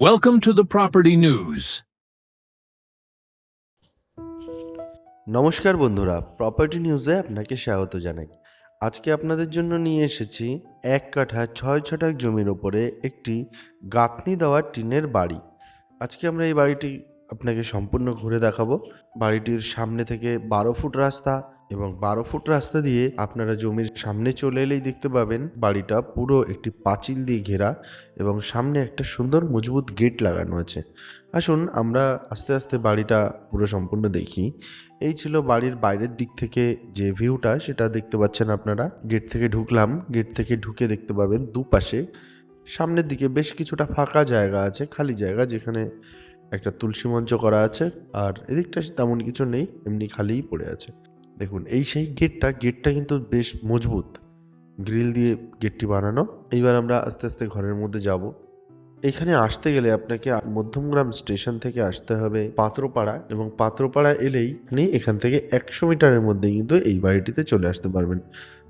Welcome to the property news. নমস্কার বন্ধুরা property নিউজে আপনাকে স্বাগত জানাই আজকে আপনাদের জন্য নিয়ে এসেছি এক কাঠা ছয় ছটাক জমির ওপরে একটি গাঁথনি দেওয়া টিনের বাড়ি আজকে আমরা এই বাড়িটি আপনাকে সম্পূর্ণ ঘুরে দেখাবো। বাড়িটির সামনে থেকে বারো ফুট রাস্তা এবং বারো ফুট রাস্তা দিয়ে আপনারা জমির সামনে চলে এলেই দেখতে পাবেন বাড়িটা পুরো একটি পাঁচিল দিয়ে ঘেরা এবং সামনে একটা সুন্দর মজবুত গেট লাগানো আছে। আসুন আমরা আস্তে আস্তে বাড়িটা পুরো সম্পূর্ণ দেখি। এই ছিল বাড়ির বাইরের দিক থেকে যে ভিউটা, সেটা দেখতে পাচ্ছেন আপনারা। গেট থেকে ঢুকলাম। গেট থেকে ঢুকে দেখতে পাবেন দুপাশে। সামনের দিকে বেশ কিছুটা ফাঁকা জায়গা আছে, খালি জায়গা যেখানে একটা তুলসী মঞ্চ করা আছে, আর এদিকটা তেমন কিছু নেই, এমনি খালিই পড়ে আছে। দেখুন, এই সেই গেটটা গেটটা কিন্তু বেশ মজবুত। গ্রিল দিয়ে গেটটি বানানো। এইবার আমরা আস্তে আস্তে ঘরের মধ্যে যাব। এখানে আসতে গেলে আপনাকে মধ্যমগ্রাম স্টেশন থেকে আসতে হবে পাত্রপাড়া, এবং পাত্রপাড়া এলেই আপনি এখান থেকে একশো মিটারের মধ্যে কিন্তু এই বাড়িটিতে চলে আসতে পারবেন।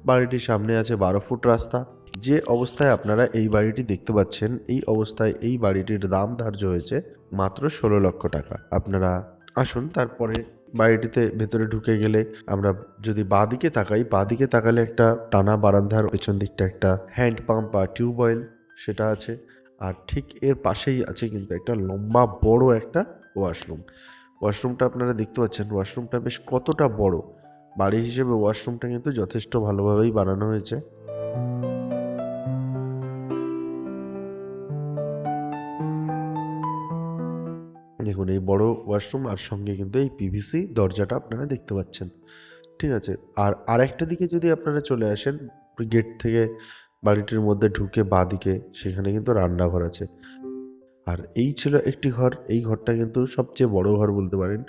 বাড়িটির সামনে আছে বারো ফুট রাস্তা। যে অবস্থায় আপনারা এই বাড়িটি দেখতে পাচ্ছেন, এই অবস্থায় এই বাড়িটির দাম ধার্য হয়েছে মাত্র ষোলো লক্ষ টাকা। আপনারা আসুন, তারপরে বাড়িটিতে ভেতরে ঢুকে গেলে আমরা যদি বাঁদিকে তাকাই, বাঁদিকে তাকালে একটা টানা বারান্দার পেছন দিকটা একটা হ্যান্ড পাম্প বা টিউবওয়েল সেটা আছে। আর ঠিক এর পাশেই আছে কিন্তু একটা লম্বা বড় একটা ওয়াশরুম। ওয়াশরুমটা আপনারা দেখতে পাচ্ছেন, ওয়াশরুমটা বেশ কতটা বড়। বাড়ি হিসেবে ওয়াশরুমটা কিন্তু যথেষ্ট ভালোভাবেই বানানো হয়েছে। দেখুন, এই বড় ওয়াশরুম আর সঙ্গে কিন্তু এই পিভিসি দরজাটা আপনারা দেখতে পাচ্ছেন। ঠিক আছে? আর আরেকটা দিকে যদি আপনারা চলে আসেন, গেট থেকে বাড়িটির মধ্যে ঢুকে বাঁদিকে, সেখানে কিন্তু রান্নাঘর আছে। আর এই ছিল একটি ঘর, এই ঘরটা কিন্তু সবচেয়ে বড় ঘর বলতে পারেন।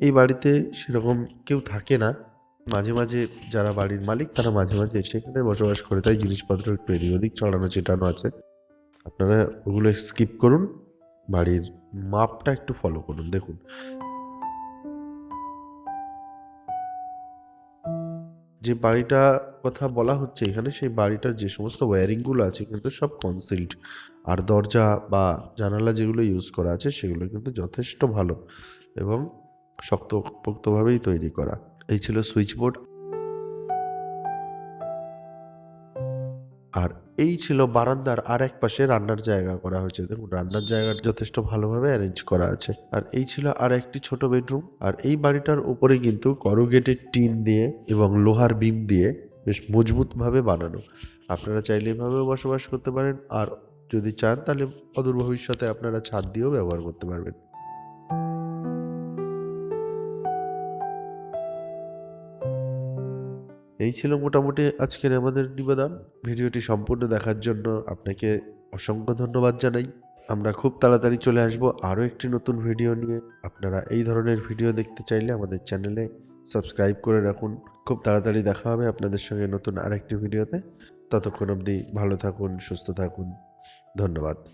এই বাড়িতে সেরকম কেউ থাকে না। মাঝে মাঝে যারা বাড়ির মালিক, তারা মাঝে মাঝে সেখানে বসবাস করে। তাই জিনিসপত্র একটু এদিক ওদিক চড়ানো চেটানো আছে। আপনারা ওগুলো স্কিপ করুন, বাড়ির মাপটা একটু ফলো করুন, দেখুন। যে বাড়িটা কথা বলা হচ্ছে এখানে, সেই বাড়িটার যে সমস্ত ওয়্যারিংগুলো আছে কিন্তু সব কনসিল্ড আর দরজা বা জানালা যেগুলো ইউজ করা আছে, সেগুলো কিন্তু যথেষ্ট ভালো এবং শক্তপোক্তভাবেই তৈরি করা। এই ছিল সুইচ বোর্ড আর এই ছিল বারান্দার আর এক পাশে রান্নার জায়গা করা হয়েছে। দেখুন, রান্নার জায়গা যথেষ্ট ভালোভাবে অ্যারেঞ্জ করা আছে। আর এই ছিল আর একটি ছোট বেডরুম আর এই বাড়িটার উপরে কিন্তু করুগেটেড টিন দিয়ে এবং লোহার বিম দিয়ে বেশ মজবুতভাবে বানানো। আপনারা চাইলে এভাবেও বসবাস করতে পারেন। আর যদি চান, তাহলে অদূর ভবিষ্যতে আপনারা ছাদ দিয়েও ব্যবহার করতে পারবেন। এই ছিল মোটামুটি আজকের আমাদের নিবেদন। ভিডিওটি সম্পূর্ণ দেখার জন্য আপনাকে অসংখ্য ধন্যবাদ জানাই। আমরা খুব তাড়াতাড়ি চলে আসব আরও একটি নতুন ভিডিও নিয়ে। আপনারা এই ধরনের ভিডিও দেখতে চাইলে আমাদের চ্যানেলে সাবস্ক্রাইব করে রাখুন। খুব তাড়াতাড়ি দেখা হবে আপনাদের সঙ্গে নতুন আরেকটি ভিডিওতে। ততক্ষণ অবধি ভালো থাকুন, সুস্থ থাকুন। ধন্যবাদ।